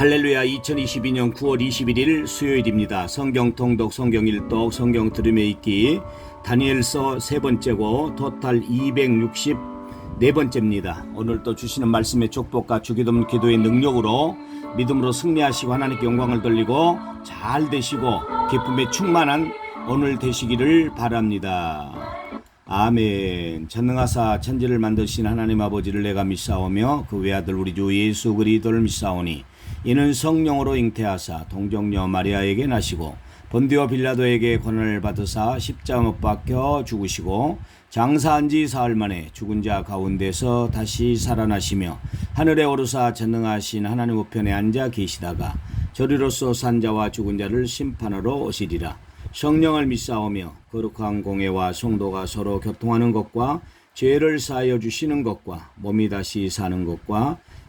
할렐루야 2022년 9월 21일 수요일입니다. 성경 통독 성경 일독 성경 들음에 읽기 다니엘서 세 번째고 토탈 264번째입니다. 오늘 또 주시는 말씀의 축복과 주기도문 기도의 능력으로 믿음으로 승리하시고 하나님께 영광을 돌리고 잘 되시고 기쁨에 충만한 오늘 되시기를 바랍니다. 아멘. 전능하사 천지를 만드신 하나님 아버지를 내가 믿사오며 그 외아들 우리 주 예수 그리스도를 믿사오니 이는 성령으로 잉태하사 동정녀 마리아에게 나시고 본디오 빌라도에게 권한을 받으사 십자가 못 박혀 죽으시고 장사한 지 사흘 만에 죽은 자 가운데서 다시 살아나시며 하늘에 오르사 전능하신 하나님 우편에 앉아 계시다가 저리로서 산 자와 죽은 자를 심판하러 오시리라. 성령을 믿사오며 거룩한 공예와 성도가 서로 교통하는 것과 죄를 사하여 주시는 것과 몸이 다시 사는 것과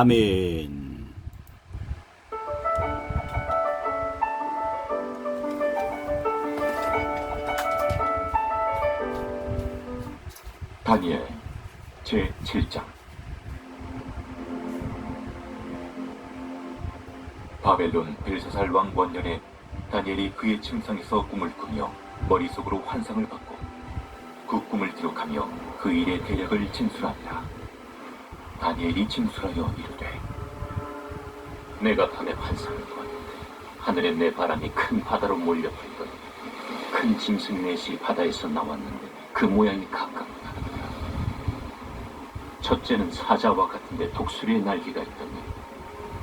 아멘. 다니엘 제 7장 바벨론 벨사살 왕 원년에 다니엘이 그의 침상에서 꿈을 꾸며 머릿속으로 환상을 받고 그 꿈을 기록하며 그 일의 대략을 진술하니라 다니엘이 진술하여 이르되 내가 밤에 환상을 보았는데 하늘에 내 바람이 큰 바다로 몰려버리더니 큰 짐승 넷이 바다에서 나왔는데 그 모양이 가깝다. 첫째는 사자와 같은데 독수리의 날개가 있더니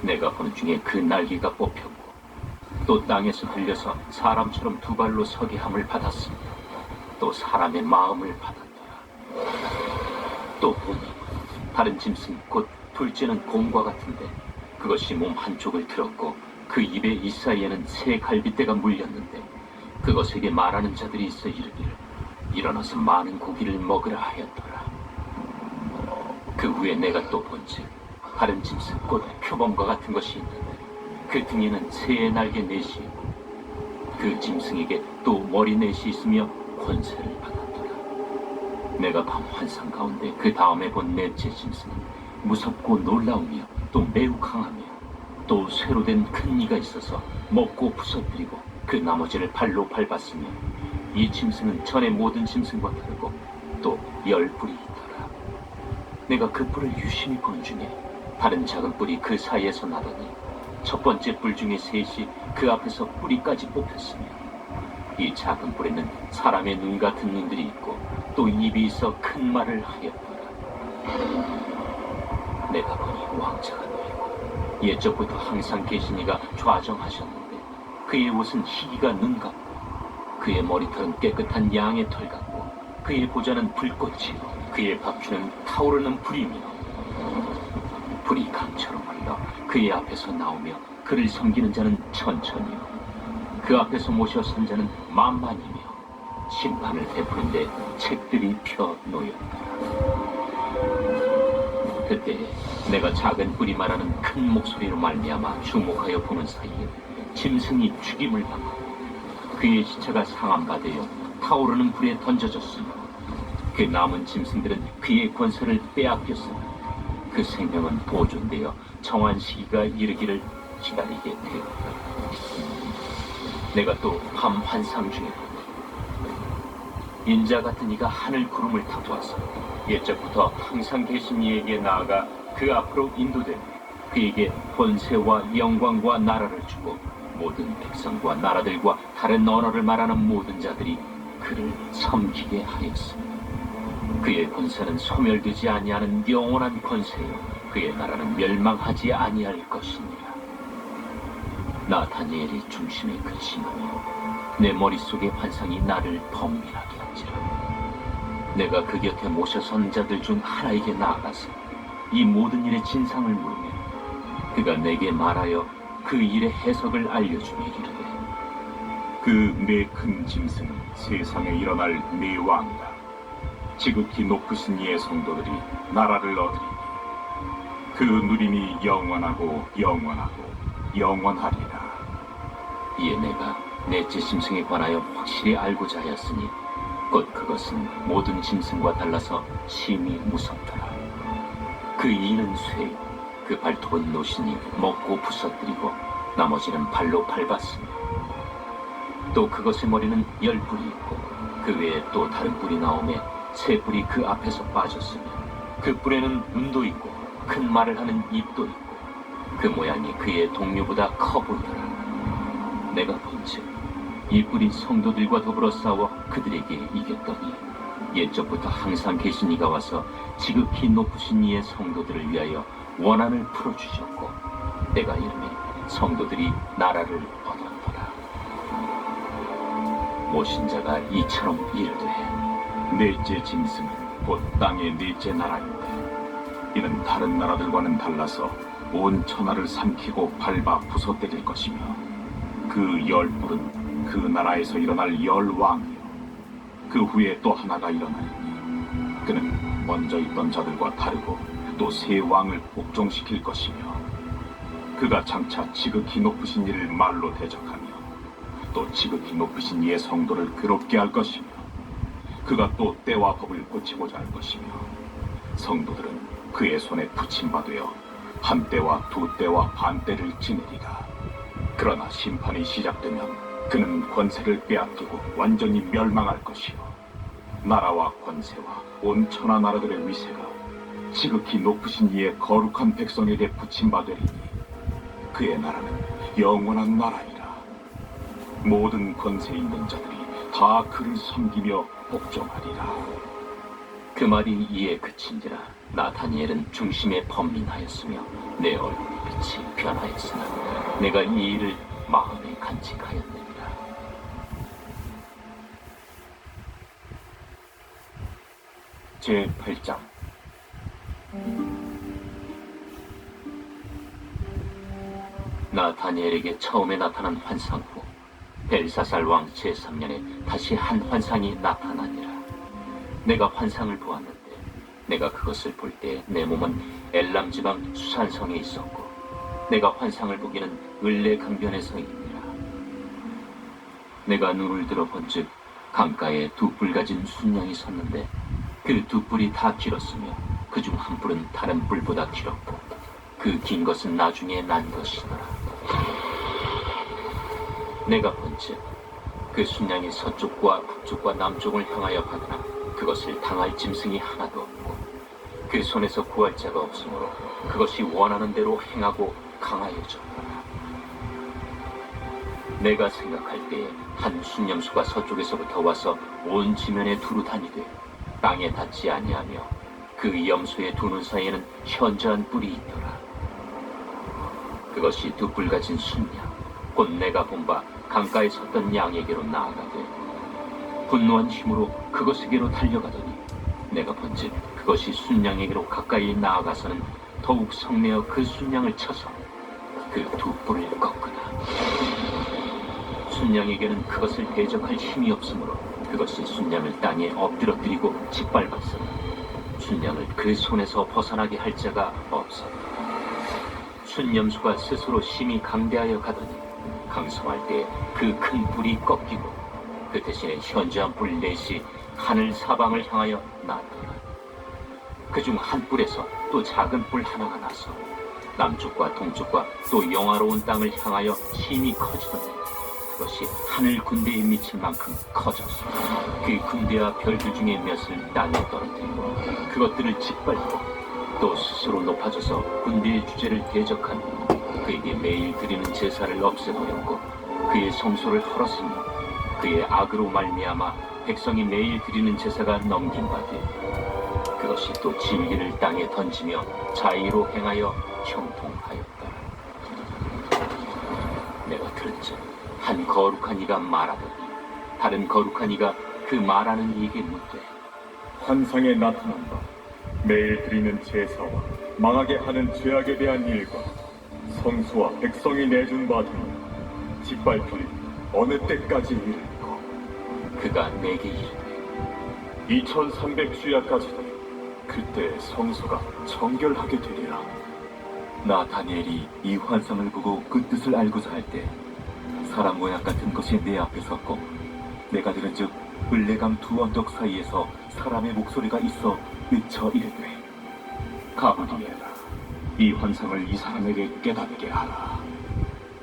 내가 보는 중에 그 날개가 뽑혔고 또 땅에서 들려서 사람처럼 두 발로 서게 함을 받았으며 또 사람의 마음을 받았더라. 또 보니 다른 짐승 곧 둘째는 곰과 같은데 그것이 몸 한쪽을 들었고 그 입에 이 사이에는 새 갈빗대가 물렸는데 그것에게 말하는 자들이 있어 이르기를 일어나서 많은 고기를 먹으라 하였더라. 그 후에 내가 또 본즉 다른 짐승 곧 표범과 같은 것이 있는데 그 등에는 새의 날개 넷이 있고 그 짐승에게 또 머리 넷이 있으며 권세를 받았더라 내가 밤 환상 가운데 그 다음에 본 넷째 짐승은 무섭고 놀라우며 또 매우 강하며 또 쇠로 된 큰 이가 있어서 먹고 부서뜨리고 그 나머지를 발로 밟았으며 이 짐승은 전의 모든 짐승과 다르고 또 열 뿔이 있더라. 내가 그 뿔을 유심히 본 중에 다른 작은 뿔이 그 사이에서 나더니 첫 번째 뿔 중에 셋이 그 앞에서 뿌리까지 뽑혔으며 이 작은 뿔에는 사람의 눈 같은 눈들이 있고 또 입이 있어 큰 말을 하였더라. 내가 보니 왕자가 누이고 옛적부터 항상 계신 이가 좌정하셨는데 그의 옷은 희기가 눈 같고 그의 머리털은 깨끗한 양의 털 같고 그의 보좌는 불꽃이요. 그의 밥주는 타오르는 불이며 불이 강처럼 흘러 그의 앞에서 나오며 그를 섬기는 자는 천천히요. 그 앞에서 모셔 선 자는 만만이며 심판을 베푸는데 책들이 펴 놓였더라 그때 내가 작은 뿔이 말하는 큰 목소리로 말미암아 주목하여 보는 사이에 짐승이 죽임을 받고 그의 시체가 상함받으여 타오르는 불에 던져졌으며 그 남은 짐승들은 그의 권세를 빼앗겼으며 그 생명은 보존되어 정한 시기가 이르기를 기다리게 되었다. 내가 또 밤 환상 중에 인자 같은 이가 하늘 구름을 타고 와서 옛적부터 항상 계신 이에게 나아가 그 앞으로 인도되며 그에게 권세와 영광과 나라를 주고 모든 백성과 나라들과 다른 언어를 말하는 모든 자들이 그를 섬기게 하였습니다. 그의 권세는 소멸되지 아니하는 영원한 권세요 그의 나라는 멸망하지 아니할 것이니라. 나 다니엘이 중심에 그치하며 내 머릿속의 환상이 나를 한지라. 내가 그 곁에 모셔 선 자들 중 하나에게 나아가서 이 모든 일의 진상을 물으며 그가 내게 말하여 그 일의 해석을 알려주며 이르되 그 내 큰 짐승은 세상에 일어날 네 왕이다. 지극히 높으신 이의 성도들이 나라를 얻으리니 그 누림이 영원하고 영원하고 영원하리라. 이에 내가 넷째 짐승에 관하여 확실히 알고자 하였으니 곧 그것은 모든 짐승과 달라서 심히 무섭더라. 그 이는 쇠, 그 발톱은 노신이 먹고 부서뜨리고 나머지는 발로 밟았으며 또 그것의 머리는 열 뿔이 있고 그 외에 또 다른 뿔이 나오매 세 뿔이 그 앞에서 빠졌으며 그 뿔에는 눈도 있고 큰 말을 하는 입도 있고 그 모양이 그의 동료보다 커 보이더라. 내가 본즉 이 뿔이 성도들과 더불어 싸워 그들에게 이겼더니 옛적부터 항상 계신 이가 와서 지극히 높으신 이의 성도들을 위하여 원한을 풀어주셨고 내가 이름에 성도들이 나라를 얻었더라. 모신 자가 이처럼 이르되 넷째 짐승은 곧 땅의 넷째 나라인데 이는 다른 나라들과는 달라서 온 천하를 삼키고 밟아 부서뜨릴 것이며 그 열불은 그 나라에서 일어날 열왕이요. 그 후에 또 하나가 일어나니 그는 먼저 있던 자들과 다르고 또새 왕을 복종시킬 것이며 그가 장차 지극히 높으신 이를 말로 대적하며 또 지극히 높으신 이의 성도를 괴롭게 할 것이며 그가 또 때와 법을 고치고자 할 것이며 성도들은 그의 손에 붙임받되어 한 때와 두 때와 반 때를 지내리라. 그러나 심판이 시작되면 그는 권세를 빼앗기고 완전히 멸망할 것이요. 나라와 권세와 온 천하 나라들의 위세가 지극히 높으신 이의 거룩한 백성에게 붙임 받으리니 그의 나라는 영원한 나라이라. 모든 권세 있는 자들이 다 그를 섬기며 복종하리라. 그 말이 이에 그친지라 나 다니엘은 중심에 범민하였으며 내 얼굴 빛이 변하였으나 내가 이 일을 마음에 간직하였느니라 제 8장 나 다니엘에게 처음에 나타난 환상 후 벨사살 왕 제3년에 다시 한 환상이 나타나니라. 내가 환상을 보았는데 내가 그것을 볼 때 내 몸은 엘람 지방 수산성에 있었고 내가 환상을 보기는 을레 강변에 서 있니라. 내가 눈을 들어 본즉 강가에 두 뿔 가진 순양이 섰는데 그 두 뿔이 다 길었으며 그 중 한 뿔은 다른 뿔보다 길었고 그 긴 것은 나중에 난 것이더라. 내가 본즉 그 순양이 서쪽과 북쪽과 남쪽을 향하여 가더라 그것을 당할 짐승이 하나도 없고 그 손에서 구할 자가 없으므로 그것이 원하는 대로 행하고 강하여졌더라 내가 생각할 때에 한 순념수가 서쪽에서부터 와서 온 지면에 두루 다니되 땅에 닿지 아니하며 그 염소의 두 눈 사이에는 현저한 뿔이 있더라. 그것이 두 뿔 가진 순양 곧 내가 본 바 강가에 섰던 양에게로 나아가되 분노한 힘으로 그것에게로 달려가더니 내가 본즉 그것이 순양에게로 가까이 나아가서는 더욱 성내어 그 순양을 쳐서 그 두 뿔을 꺾으나 순양에게는 그것을 대적할 힘이 없으므로 그것이 순양을 땅에 엎드러뜨리고 짓밟았으나 순양을 그 손에서 벗어나게 할 자가 없었다. 순념수가 스스로 심히 강대하여 가더니 강성할 때 그큰 뿔이 꺾이고 그 대신에 현저한 뿔 넷이 하늘 사방을 향하여 나더라. 그중 한 뿔에서 또 작은 뿔 하나가 나서 남쪽과 동쪽과 또 영화로운 땅을 향하여 힘이 커지더니 그것이 하늘 군대에 미칠 만큼 커져서 그 군대와 별들 중에 몇을 땅에 떨어뜨리고 그것들을 짓밟고 또 스스로 높아져서 군대의 주제를 대적한 그에게 매일 드리는 제사를 없애버렸고 그의 성소를 헐었으니 그의 악으로 말미암아 백성이 매일 드리는 제사가 넘긴 바되 그것이 또 진리를 땅에 던지며 자의로 행하여 형통하였다. 내가 들은즉 한 거룩한 이가 말하더니 다른 거룩한 이가 그 말하는 이에게 묻되 환상에 나타난 바 매일 드리는 제사와 망하게 하는 죄악에 대한 일과 성수와 백성이 내준 바 등을 짓밟힐 어느 때까지 이를까? 그가 내게 이르되 2300주야까지는 그때 성소가 정결하게 되리라. 나 다니엘이 이 환상을 보고 그 뜻을 알고자 할 때 사람 모양 같은 것이 내 앞에 섰고 내가 들은즉 을레강 두 언덕 사이에서 사람의 목소리가 있어 외쳐 이르되 가브리엘아 이 환상을 이 사람에게 깨닫게 하라.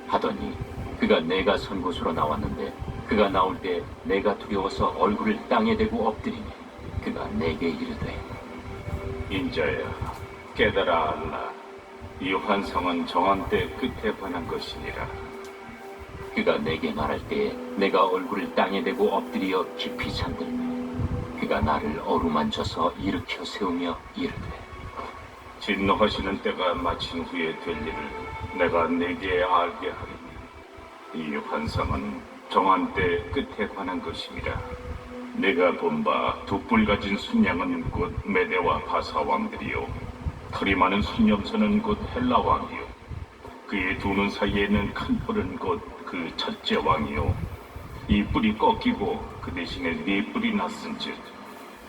하더니 그가 내가 선 곳으로 나왔는데 그가 나올 때 내가 두려워서 얼굴을 땅에 대고 엎드리니 그가 내게 이르되 인자야 깨달아 알라. 이 환상은 정한 때 끝에 관한 것이니라 그가 내게 말할 때에 내가 얼굴을 땅에 대고 엎드려 깊이 잠들매 그가 나를 어루만져서 일으켜 세우며 이르되 진노하시는 때가 마친 후에 될 일을 내가 내게 알게 하리니 이 환상은 정한 때 끝에 관한 것입니다. 내가 본바두뿔 가진 순양은 곧 메대와 바사 왕들이요 털이 많은 순염소는 곧 헬라 왕이요 그의 두 눈 사이에 있는 큰 뿔은 곧 그 첫째 왕이요 이 뿔이 꺾이고 그 대신에 네 뿔이 났은즉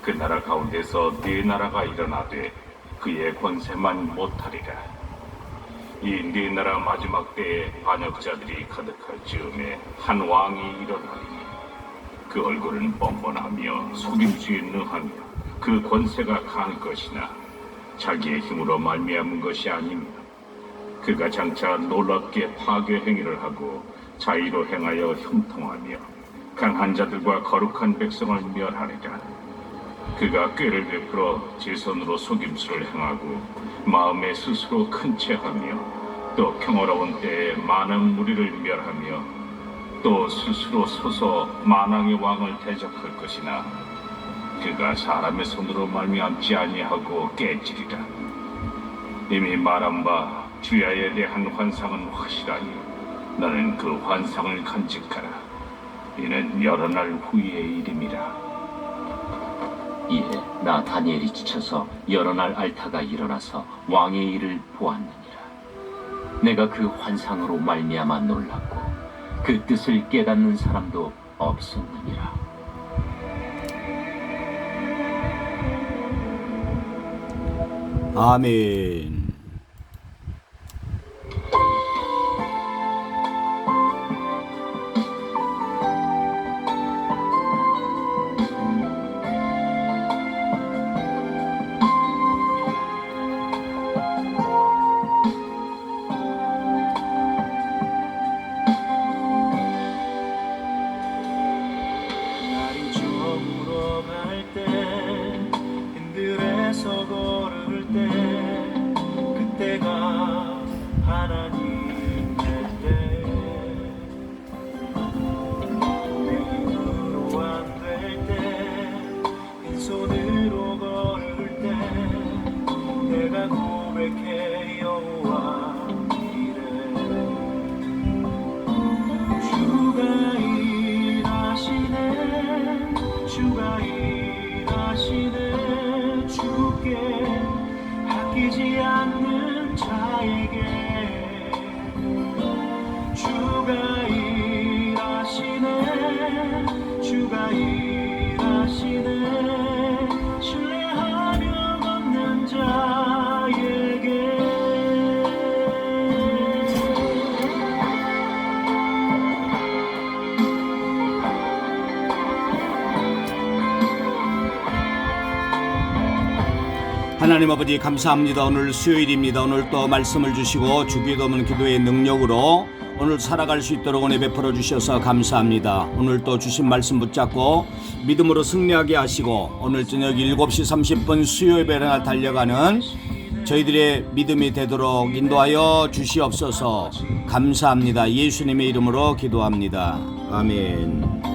그 나라 가운데서 네 나라가 일어나되 그의 권세만 못하리라. 이 네 나라 마지막 때에 반역자들이 가득할 즈음에 한 왕이 일어나리니 그 얼굴은 뻔뻔하며 속임수에 능하며 그 권세가 강할 것이나 자기의 힘으로 말미암은 것이 아니며 그가 장차 놀랍게 파괴 행위를 하고 자의로 행하여 형통하며 강한 자들과 거룩한 백성을 멸하리라. 그가 꾀를 베풀어 제 손으로 속임수를 행하고 마음에 스스로 큰 채하며 또 평화로운 때에 많은 무리를 멸하며 또 스스로 서서 만왕의 왕을 대적할 것이나 그가 사람의 손으로 말미암지 아니하고 깨지리라 이미 말한 바 주야에 대한 환상은 확실하니 나는 그 환상을 간직하라 이는 여러 날 후의 일임이라 이에 나 다니엘이 지쳐서 여러 날 앓다가 일어나서 왕의 일을 보았느니라. 내가 그 환상으로 말미암아 놀랐고 그 뜻을 깨닫는 사람도 없었느니라. 아멘. 손으로 걸을 때 내가 고백해 여 하나님 아버지 감사합니다. 오늘 수요일입니다. 오늘 또 말씀을 주시고 주기도문 기도의 능력으로 오늘 살아갈 수 있도록 은혜 베풀어 주셔서 감사합니다. 오늘 또 주신 말씀 붙잡고 믿음으로 승리하게 하시고 오늘 저녁 7시 30분 수요예배를 달려가는 저희들의 믿음이 되도록 인도하여 주시옵소서 감사합니다. 예수님의 이름으로 기도합니다. 아멘.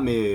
mais